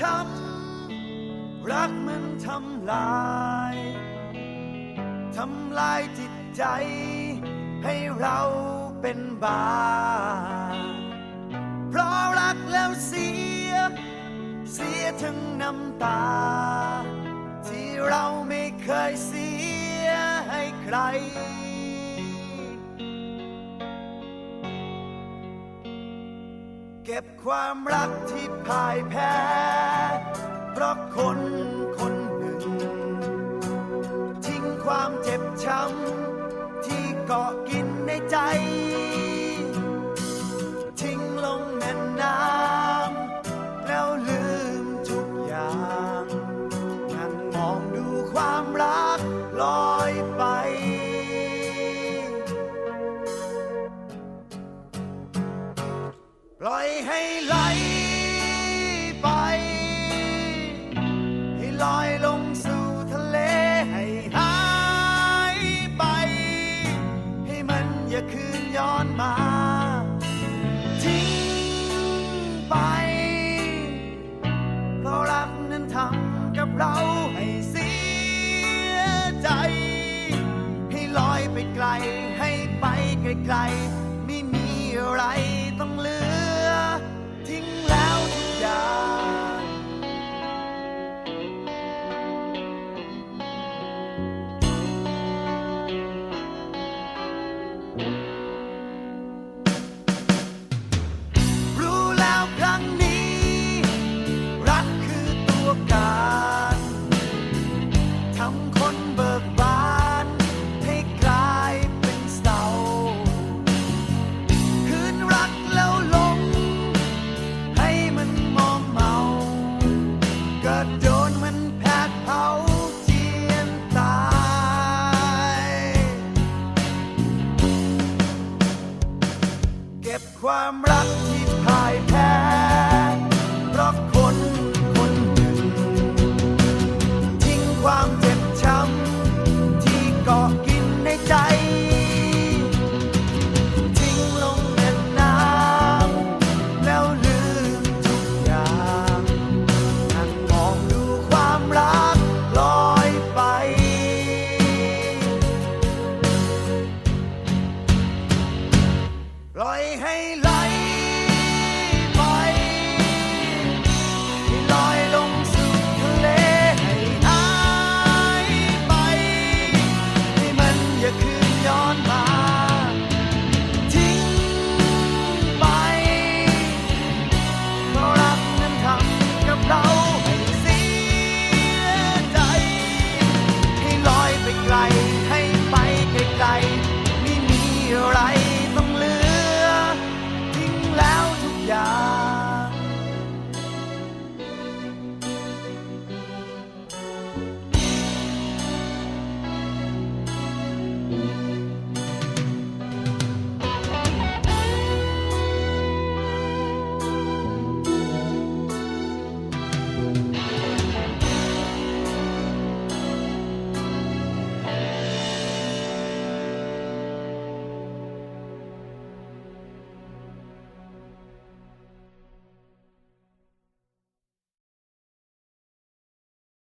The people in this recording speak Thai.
ช้ำรักมันทำลาย ทำลายจิตใจ ให้เราเป็นบาเพราะรักแล้วเสีย เสียทั้งน้ำตา ที่เราไม่เคยเสียให้ใคร เก็บความรักที่พ่ายแพ้ เพราะคนคนหนึ่ง ทิ้งความเจ็บช้ำที่เกาะกินในใจ ทิ้งลงแม่น้ำแล้วลืมทุกอย่างนั่งมองดูความรักลอยไปป ย้อนมา ทิ้งไปเพราะรักนั้นทำกับเราให้เสียใจ ให้ลอยไปไกล ให้ไปไกลๆไม่มีอะไรต้องเหลือ ทิ้งแล้ว ความรักที่พ่ายแพ้เพราะ